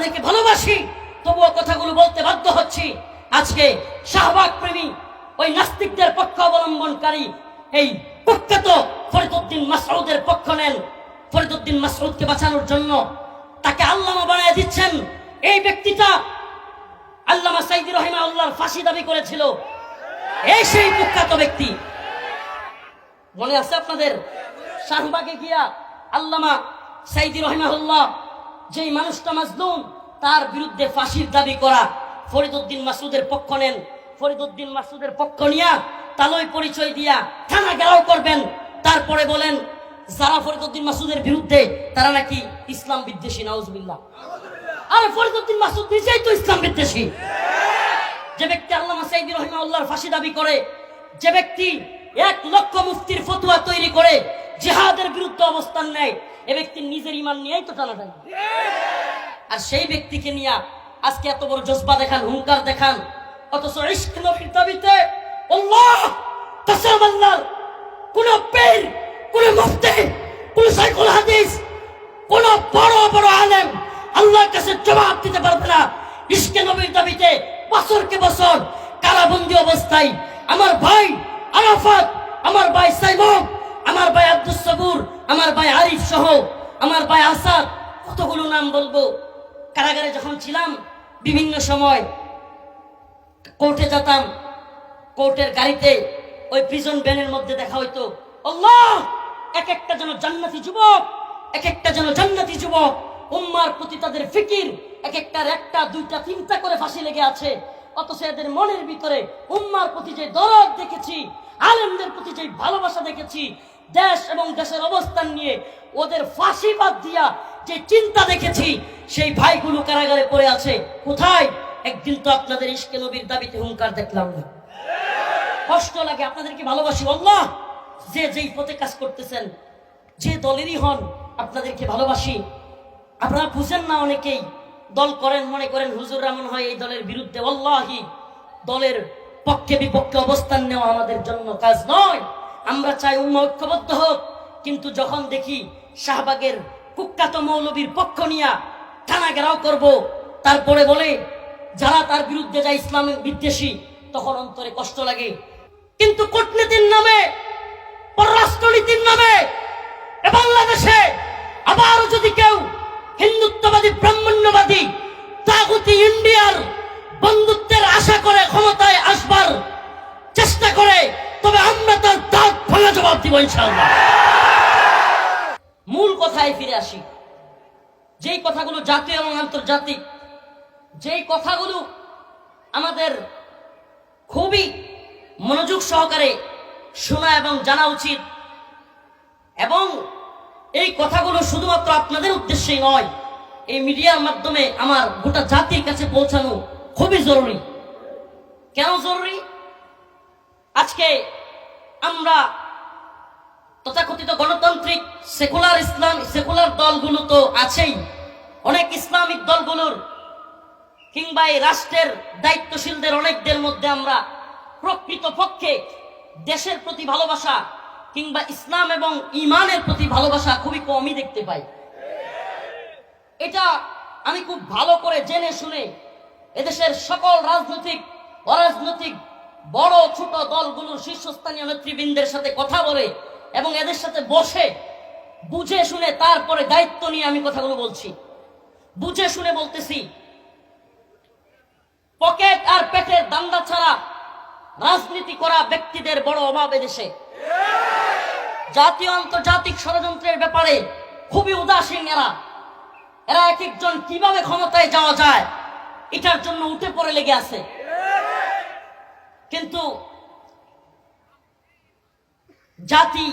আপনাদেরকে ভালোবাসি, তবুও কথাগুলো বলতে বাধ্য হচ্ছি। আজকে শাহবাগ প্রেমী ওই নাস্তিকদের পক্ষ অবলম্বনকারী, এই কুখ্যাত ফরিদুদ্দিন মাসউদের পক্ষ নেন। ফরিদুদ্দিন মাসউদকে বাঁচানোর জন্য তাকে আল্লামা বানায় দিচ্ছেন। এই ব্যক্তিটা আল্লামা সাইদি রহিমা আল্লাহর ফাঁসি দাবি করেছিল। এই সেই কুখ্যাত ব্যক্তি। মনে আছে আপনাদের? শাহবাগে গিয়া আল্লামা সাইদি রহিমাহুল্লাহ যেই মানুষটা মাজলুম, তার বিরুদ্ধে ফাঁসির দাবি করা ফরিদুদ্দিন মাসুদের পক্ষ নেন। ফরিদুদ্দিন মাসুদের পক্ষ নিয়া তালই পরিচয় দিয়া থানা গেরাও করবেন। তারপরে বলেন, যারা ফরিদুদ্দিন মাসুদের বিরুদ্ধে, তারা নাকি ইসলাম বিদ্বেষী, নাউজবিল্লাহ। আরে ফরিদুদ্দিন মাসুদ নিজেই তো ইসলাম বিদ্বেষী। যে ব্যক্তি আল্লামা সাইদি রহিমাউল্লাহর ফাঁসি দাবি করে, যে ব্যক্তি এক লক্ষ মুফতির ফতুয়া তৈরি করে, জিহাদের বিরুদ্ধে অবস্থান নেয় এ ব্যক্তির নিজের ইমান নিয়েই তো টানা টানাটানি আর সেই ব্যক্তিকে নিয়ে আজকে এত বড় জজবা দেখান হুঙ্কার দেখান অথচ ইশক নবীর দাবিতে আল্লাহ কসম আল্লাহর কোন পীর কোন মুফতি কোন সাইকুল হাদিস কোন বড় বড় আলেম আল্লাহর কাছে জবাব দিতে পারবে না। ইশকে নবীর দাবিতে বছরকে বছর কারাবন্দি অবস্থায় আমার ভাই আরাফাত আমার ভাই সাইমন আমার ভাই আব্দুস সাবুর আমার ভাই আরিফ সহ আমার ভাই আসাদ, কতগুলো নাম বলব? কারাগারে যখন ছিলাম, বিভিন্ন সময় কোর্টে যেতাম, কোর্টের গাড়িতে ওই প্রিজন ভ্যানের মধ্যে দেখা হইতো এক একটা যেন জান্নাতি যুবক, এক একটা যেন জান্নাতি যুবক, উম্মার প্রতি তাদের ফিকির, এক একটার একটা, দুইটা, তিনটা করে ফাঁসি লেগে আছে। অথচ এদের মনের ভিতরে উম্মার প্রতি যে দরদ দেখেছি, আলেমদের প্রতি যে ভালোবাসা দেখেছি দেশ এবং দেশের অবস্থান নিয়ে ওদের ফাঁসি বাদ দিয়া যে চিন্তা দেখেছি, সেই ভাইগুলো কারাগারে পড়ে আছে। কোথায়? একদিন তো আপনাদের ইশকে নবীর দাবিতে হুঙ্কার দেখলাম না। কষ্ট লাগে আপনাদেরকে ভালোবাসি? আল্লাহ! যে যেই পথে কাজ করতেছেন, যে দলেরই হন, আপনাদেরকে ভালোবাসি। আপনারা বুঝেন না অনেকেই, দল করেন, মনে করেন হুজুর রামন হয় এই দলের বিরুদ্ধে অল্লাহি দলের পক্ষে বিপক্ষে অবস্থান নেওয়া আমাদের জন্য কাজ নয়। আমরা চাই উম্মা ঐক্যবদ্ধ হোক, কিন্তু যখন দেখি শাহবাগের কুখ্যাত মৌলবীর পক্ষ নিয়া থানা ঘেরাও করব, তারপরে বলে, যারা তার বিরুদ্ধে যায় ইসলামের বিদ্বেষী, তখন অন্তরে কষ্ট লাগে। কিন্তু কূটনীতির নামে, পররাষ্ট্রনীতির নামে বাংলাদেশে দিব ইনশাআল্লাহ মূল কথায় ফিরে আসি। যেই কথাগুলো জাতীয় এবং আন্তর্জাতিক, যেই কথাগুলো আমাদের খুবই মনোযোগ সহকারে শোনা এবং জানা উচিত, এবং এই কথাগুলো শুধুমাত্র আপনাদের উদ্দেশ্যেই নয়, এই মিডিয়ার মাধ্যমে আমার গোটা জাতির কাছে পৌঁছানো খুবই জরুরি। কেন জরুরি? আজকে আমরা তথাকথিত গণতান্ত্রিক সেকুলার ইসলাম, সেকুলার দলগুলো তো আছেই। অনেক ইসলামিক দলগুলোর কিংবা এই রাষ্ট্রের দায়িত্বশীলদের অনেকদের মধ্যে আমরা প্রকৃত পক্ষে দেশের প্রতি ভালোবাসা কিংবা ইসলাম এবং ইমানের প্রতি ভালোবাসা খুবই কমই দেখতে পাই। এটা আমি খুব ভালো করে জেনে শুনে এদেশের সকল রাজনৈতিক, অরাজনৈতিক বড় ছোট দলগুলোর শীর্ষস্থানীয় নেতৃবৃন্দের সাথে কথা বলে এবং এদের সাথে বসে, বুঝে শুনে তারপরে দায়িত্ব নিয়ে আমি কথাগুলো বলছি। বুঝে শুনে বলতেছি, পকেট আর পেটের দান্দা ছাড়া রাজনীতি করা ব্যক্তিদের বড় অভাব এদেশে। জাতীয় আন্তর্জাতিক ষড়যন্ত্রের ব্যাপারে খুবই উদাসীন এরা। এরা এক একজন কীভাবে ক্ষমতায় যাওয়া যায়, এটার জন্য উঠে পড়ে লেগে আছে। কিন্তু জাতি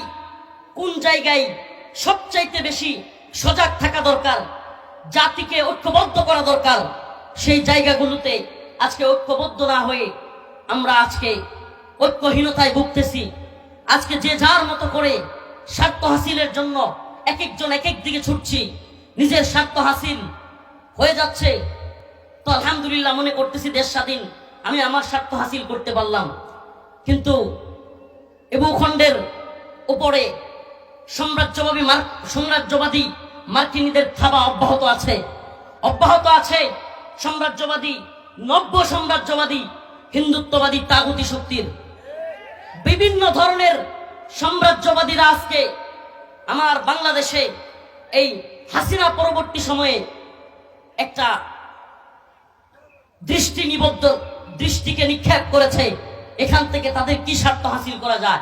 কোন জায়গায় সবচাইতে বেশি সজাগ থাকা দরকার? জাতিকে ঐক্যবদ্ধ করা দরকার। সেই জায়গাগুলোতে আজকে ঐক্যবদ্ধ না হয়ে আমরা আজকে ঐক্যহীনতায় ভুগতেছি। আজকে যে যার মতো করে স্বার্থ হাসিলের জন্য এক একজন এক এক দিকে ছুটছি। নিজের স্বার্থ হাসিল হয়ে যাচ্ছে। তো আলহামদুলিল্লাহ মনে করতেছি দেশ স্বাধীন। আমি আমার স্বার্থ হাসিল করতে পারলাম। কিন্তু এ ভূখণ্ডের উপরে সাম্রাজ্যবাদী মার, সাম্রাজ্যবাদী মার্কিনীদের থাবা অব্যাহত আছে। অব্যাহত আছে সাম্রাজ্যবাদী, নব্য সাম্রাজ্যবাদী হিন্দুত্ববাদী তাগুতি শক্তির। বিভিন্ন ধরনের সাম্রাজ্যবাদীরা আজকে আমার বাংলাদেশে এই হাসিনা পরবর্তী সময়ে একটা দৃষ্টি নিবদ্ধ, দৃষ্টিকে নিক্ষেপ করেছে। এখান থেকে তাদের কি স্বার্থ হাসিল করা যায়?